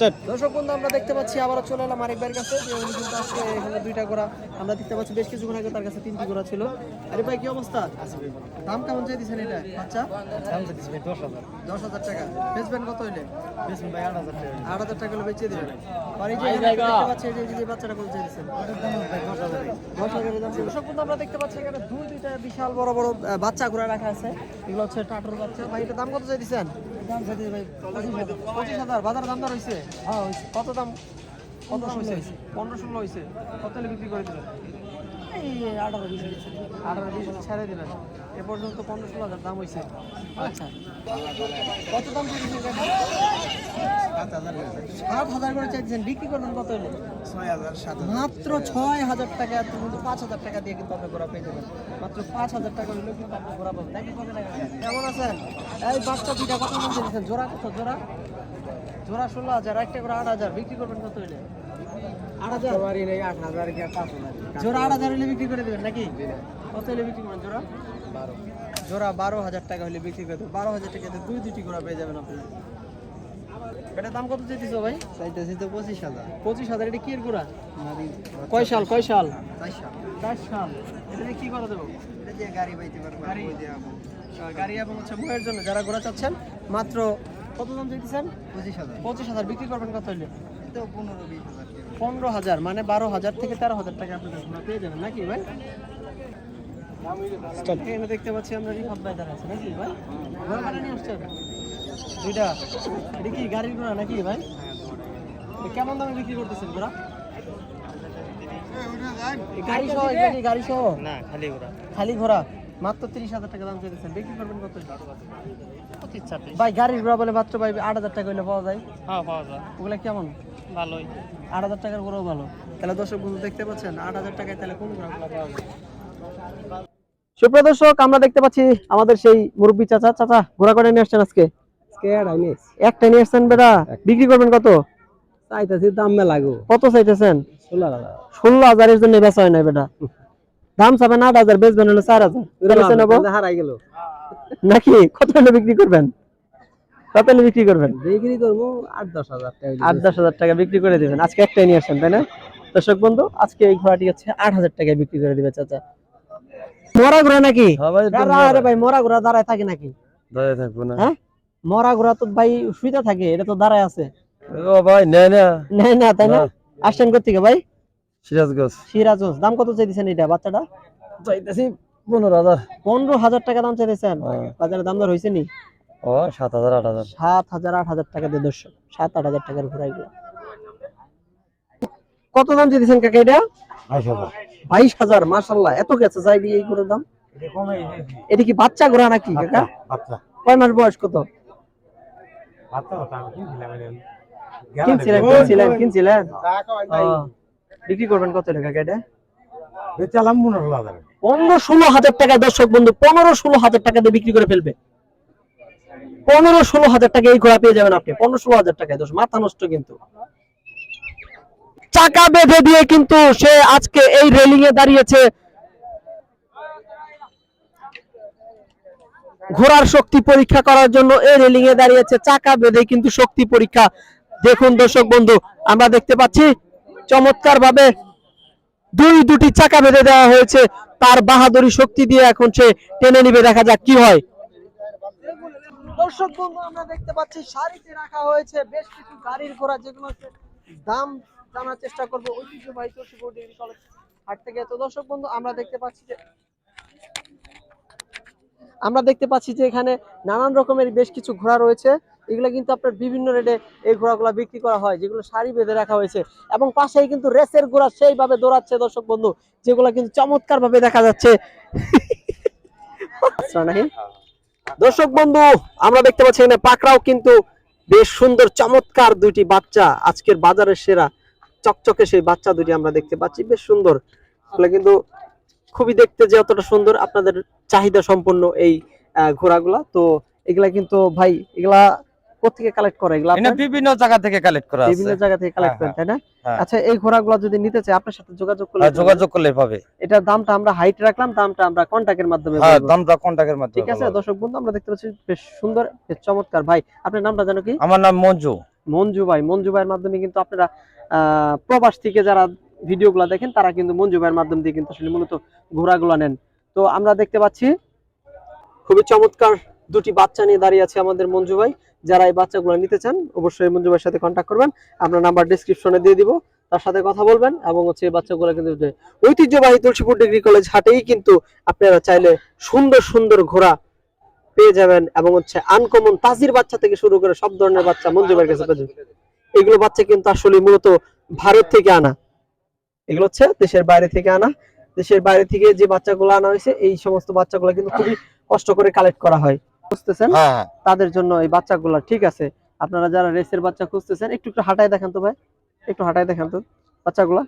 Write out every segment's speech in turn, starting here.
Start দর্শক বন্ধু আমরা দেখতে পাচ্ছি আবারও চলে এলাম আরেক ভাইয়ের কাছে। যে উনি কিন্তু আজকে এখানে দুইটা ঘোড়া আমরা দেখতে পাচ্ছি বেশ কিছুক্ষণ আগে তার কাছে তিনটি ঘোড়া ছিল। আরে ভাই কি অবস্থা? দাম কেমন চাই দিচ্ছেন এটা? বাচ্চা? দাম চাইছি ভাই দশ হাজার। দশ হাজার টাকা। বেচবেন কত হইলে? বেশি ভাই আট হাজার টাকা। আট হাজার টাকা হলে বেচে দেবেন। আর এই যে দেখতে পাচ্ছি এই যে- যে বাচ্চাটা কত চাই দিচ্ছেন ওটার দাম ভাই দশ হাজার। দশ হাজারের দাম দর্শক বন্ধু আমরা দেখতে পাচ্ছি এখানে দুই দুইটা বিশাল বড় বড় বাচ্চা ঘোড়া রাখা আছে। এগুলো হচ্ছে টাটর বাচ্চা। ভাই এটা দাম কত চাই দিচ্ছেন দাম চাইছি ভাই পঁচিশ হাজার। বাজার দাম দর হয়েছে হ্যাঁ হয়েছে কত দাম? কত দাম হয়েছে পনেরো ষোলো হয়েছে কত বিক্রি করে দিলেন এই আঠারো বিশ আঠারো বিশ ছেড়ে দিলেন। এ পর্যন্ত পনেরো ষোলো হাজার দাম হয়েছে আচ্ছা। কত দাম সাত হাজার করে চাইছেন। বিক্রি করবেন কত হলে ছয় হাজার সাত মাত্র ছয় হাজার টাকা কিন্তু পাঁচ হাজার টাকা দিয়ে কিন্তু আপনি ঘোরা পেয়ে যাবেন। মাত্র পাঁচ হাজার টাকা হলেও কিন্তু আপনি ঘোরা পাবেন। কেমন আছেন? এই বাচ্চা দুইটা কত দাম চাইছেন। জোড়া কত? জোড়া? জোড়া ষোলো হাজার একটা করে আট হাজার বিক্রি করবেন কত হলে আট হাজার? আট হাজার কি পাঁচ হাজার? জোড়া আট হাজার হলে বিক্রি করে দেবেন নাকি? কত হলে বিক্রি করবেন জোড়া? বারো। জোড়া বারো হাজার টাকা হলে বিক্রি করে দেবেন। বারো হাজার টাকাতে দুই দুটি ঘোড়া পেয়ে যাবেন আপনি। এটার দাম কত চাইতেছো ভাই? চাইতেছি তো পঁচিশ হাজার। পঁচিশ হাজার এটা কি এর ঘোড়া? কয় সাল কয় সাল? চার সাল। এটা কি করে দেবো গাড়ি পাইতে পারব গাড়ি? ওই দিয়ে আমো। আহ, গাড়ি এবং হচ্ছে মোয়ের জন্য যারা ঘোড়া চাচ্ছেন মাত্র কত দাম চাইতেছেন? পঁচিশ হাজার। পঁচিশ হাজার। বিক্রি করবেন কত হইলে? পনেরো হাজার মানে বারো হাজার থেকে তেরো হাজার টাকা আপনাদের ঘোড়া পেয়ে যাবেন নাকি ভাই? এখানে দেখতে পাচ্ছি আমরা রিফাত ভাই দাঁড়া আছে নাকি ভাই? ঘোড়া কাটা নিয়ে আসছেন? দুইটা। এটা কি গাড়ির ঘোড়া নাকি ভাই? কেমন দামে বিক্রি করতেছেন ঘোড়া? গাড়ি সহ গাড়ি সহ না খালি ওরা খালি ঘোড়া? মাত্র তিরিশ হাজার টাকা দাম চাইতেছেন। বিক্রি করবেন কত? পঁচিশ ছাব্বিশ। ভাই গাড়ির ঘোড়া বলে মাত্র ভাই আট হাজার টাকা হইলে পাওয়া যায়। হ্যাঁ পাওয়া যায়। ওগুলা কেমন? ভালোই। আট হাজার টাকার ঘোড়াও ভালো। তাহলে দর্শক বন্ধু দেখতে পাচ্ছেন আট হাজার টাকায় তাহলে কোন ঘোড়াগুলো পাওয়া যায়? সুপ্রিয় দর্শক আমরা দেখতে পাচ্ছি আমাদের সেই মুরব্বী চাচা। চাচা ঘোড়া করে নিয়ে আসছেন আজকে? একটা নিয়ে আসছেন বেটা? বিক্রি করবেন কত? চাইতেছি দাম মেলা কত চাইতেছেন? ষোলো হাজার। ষোলো হাজারের জন্য বেচা হয় না বেটা। দাম চাবেন আট হাজার বেচবেন হলো চার হাজার। হারাই গেল। নাকি? কত হলে বিক্রি করবেন? কত হলে বিক্রি করবেন? বিক্রি করব আট দশ হাজার টাকা আট দশ হাজার টাকা বিক্রি করে দিবেন। আজকে একটাই নিয়ে আসছেন তাই না? দর্শক বন্ধু আজকে এই ঘোড়াটি হচ্ছে আট হাজার টাকায় বিক্রি করে দিবে চাচা। মরা ঘোড়া নাকি? আরে আরে ভাই মরা ঘোড়া দাঁড়ায় থাকে নাকি? দাঁড়িয়ে থাকব না। হ্যাঁ? মরা ঘোড়া তো ভাই শুইতে থাকে এটা তো দাঁড়ায় আছে। ও ভাই নে না। না তাই না? না। আসছেন কোথেকে ভাই? সিরাজগঞ্জ। সিরাজগঞ্জ দাম কত চাইতেছেন এটা বাচ্চাটা? চাইতেছি পনেরো হাজার। পনেরো হাজার টাকা দাম চাইতেছেন? হ্যাঁ। বাজারে দাম দর হয়েছে নি? ও সাত হাজার আট হাজার। সাত হাজার আট হাজার টাকা দিয়ে দর্শক। সাত আট হাজার টাকার ঘোড়া এগুলো কত দাম চাইতেছেন কাকা এটা? বাইশ হাজার। মাসাল্লাহ এত গেছে যাইবি এই ঘোড়ার দাম? এটা কি বাচ্চা ঘোড়া নাকি কাকা? কয় মাস বয়স কত? কিনছিলেন কিনছিলেন কিনছিলেন? বিক্রি করবেন কত টাকা এটা বেচালাম পনেরো হাজার। পনেরো ষোলো হাজার টাকায় দর্শক বন্ধু পনেরো ষোলো হাজার টাকা দিয়ে বিক্রি করে ফেলবে। পনেরো ষোলো হাজার টাকা এই ঘোড়া পেয়ে যাবেন আপনি পনেরো ষোলো হাজার টাকায়। দর্শক মাথা নষ্ট কিন্তু। চাকা বেঁধে দিয়ে কিন্তু সে আজকে এই রেলিং এ দাঁড়িয়েছে। ঘোড়ার শক্তি পরীক্ষা করার জন্য এই রেলিং এ দাঁড়িয়েছে চাকা বেঁধে কিন্তু শক্তি পরীক্ষা। দেখুন দর্শক বন্ধু আমরা দেখতে পাচ্ছি চমৎকার ভাবে দুই দুটি চাকা বেঁধে দেওয়া হয়েছে। তার বাহাদুরি শক্তি দিয়ে এখন সে টেনে নিবে। দেখা যাক কি হয়। দর্শক বন্ধু, আমরা দেখতে পাচ্ছি সারিতে রাখা হয়েছে বেশ কিছু গাড়ির ঘোড়া, যেগুলো দাম জানার চেষ্টা করব। ঐতিহ্যবাহী চৌষট্টি ডিগ্রি কলেজ হাট থেকে। তো দর্শক বন্ধু, আমরা দেখতে পাচ্ছি যে আমরা দেখতে পাচ্ছি যে এখানে নানান রকমের বেশ কিছু ঘোড়া রয়েছে। এগুলো কিন্তু আপনার বিভিন্ন রেটে এই ঘোড়াগুলো বিক্রি করা হয়, যেগুলো সারি বেঁধে রাখা হয়েছে এবং পাশেই কিন্তু রেসের ঘোড়া সেইভাবে দৌড়াচ্ছে দর্শক বন্ধু, যেগুলো কিন্তু চমৎকার ভাবে দেখা যাচ্ছে। দর্শক বন্ধু, আমরা দেখতে পাচ্ছি এখানে পাকড়াও কিন্তু বেশ সুন্দর, চমৎকার দুইটি বাচ্চা, আজকের বাজারের সেরা, চকচকে সেই বাচ্চা দুটি আমরা দেখতে পাচ্ছি, বেশ সুন্দর। কিন্তু খুবই দেখতে যে অতটা সুন্দর, আপনাদের চাহিদা সম্পন্ন এই ঘোড়াগুলা। তো এগুলা কিন্তু ভাই, এগুলা কোথেকে কালেক্ট করে? এগুলা এটা আপনার? বিভিন্ন জায়গা থেকে কালেক্ট করা আছে। বিভিন্ন জায়গা থেকে কালেক্ট হ্যাঁ, করেন তাই না? হ্যাঁ। আচ্ছা এই ঘোড়াগুলো যদি নিতে চাই আপনার সাথে যোগাযোগ করলে হ্যাঁ, যোগাযোগ করলে পাবে। এটার দামটা আমরা হাইট রাখলাম দামটা আমরা কন্টাক্টের মাধ্যমে হ্যাঁ দামটা কন্টাক্টের মাধ্যমে ঠিক আছে দর্শক বন্ধু আমরা দেখতে পাচ্ছি বেশ সুন্দর বেশ চমৎকার। ভাই আপনার নামটা জানো কি? আমার নাম মঞ্জু। মঞ্জু ভাই। মঞ্জু ভাইয়ের মাধ্যমে কিন্তু আপনারা আহ, প্রবাস থেকে যারা ভিডিওগুলো দেখেন তারা কিন্তু মঞ্জু ভাইয়ের মাধ্যম দিয়ে কিন্তু আসলে মূলত ঘোড়াগুলো নেন। তো আমরা দেখতে পাচ্ছি খুবই চমৎকার দুটি বাচ্চা নিয়ে দাঁড়িয়ে আছে আমাদের মঞ্জু ভাই। যারা এই বাচ্চাগুলো নিতে চান, অবশ্যই মঞ্জু ভাইয়ের সাথে কন্ট্যাক্ট করবেন। আমরা নাম্বার ডিসক্রিপশনে দিয়ে দিব, তার সাথে কথা বলবেন এবং হচ্ছে এই বাচ্চাগুলো কিন্তু ঐতিহ্যবাহী তুলসীপুর ডিগ্রি কলেজ হাটেই কিন্তু আপনারা চাইলে সুন্দর সুন্দর ঘোড়া পেয়ে যাবেন এবং হচ্ছে আনকমন তাজির বাচ্চা থেকে শুরু করে সব ধরনের বাচ্চা মঞ্জু ভাইয়ের কাছে পেয়ে এগুলো বাচ্চা কিন্তু আসলে মূলত ভারত থেকে আনা। এগুলো হচ্ছে দেশের বাইরে থেকে আনা। দেশের বাইরে থেকে যে বাচ্চাগুলো আনা হয়েছে, এই সমস্ত বাচ্চাগুলো কিন্তু খুবই কষ্ট করে কালেক্ট করা হয়। বুঝতেছেন হ্যাঁ হ্যাঁ। তাদের জন্য এই বাচ্চাগুলো ঠিক আছে? আপনারা যারা রেসের বাচ্চা খুঁজতেছেন একটু একটু হাঁটায় দেখান তো ভাই। একটু হাঁটায় দেখান তো বাচ্চাগুলা।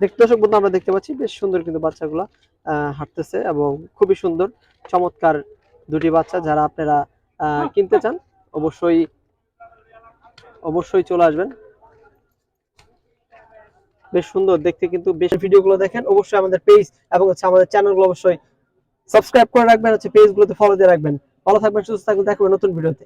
দেখতে দর্শক বন্ধু আমরা দেখতে পাচ্ছি বেশ সুন্দর কিন্তু বাচ্চাগুলা হাঁটতেছে এবং খুবই সুন্দর চমৎকার দুটি বাচ্চা যারা আপনারা কিনতে চান অবশ্যই অবশ্যই চলে আসবেন। বেশ সুন্দর দেখতে কিন্তু বেশ ভিডিওগুলো দেখেন অবশ্যই আমাদের পেজ এবং হচ্ছে আমাদের চ্যানেলগুলো অবশ্যই সাবস্ক্রাইব করে রাখবেন হচ্ছে পেজগুলোতে ফলো দিয়ে রাখবেন। ভালো থাকবেন সুস্থ থাকবেন দেখবেন নতুন ভিডিওতে।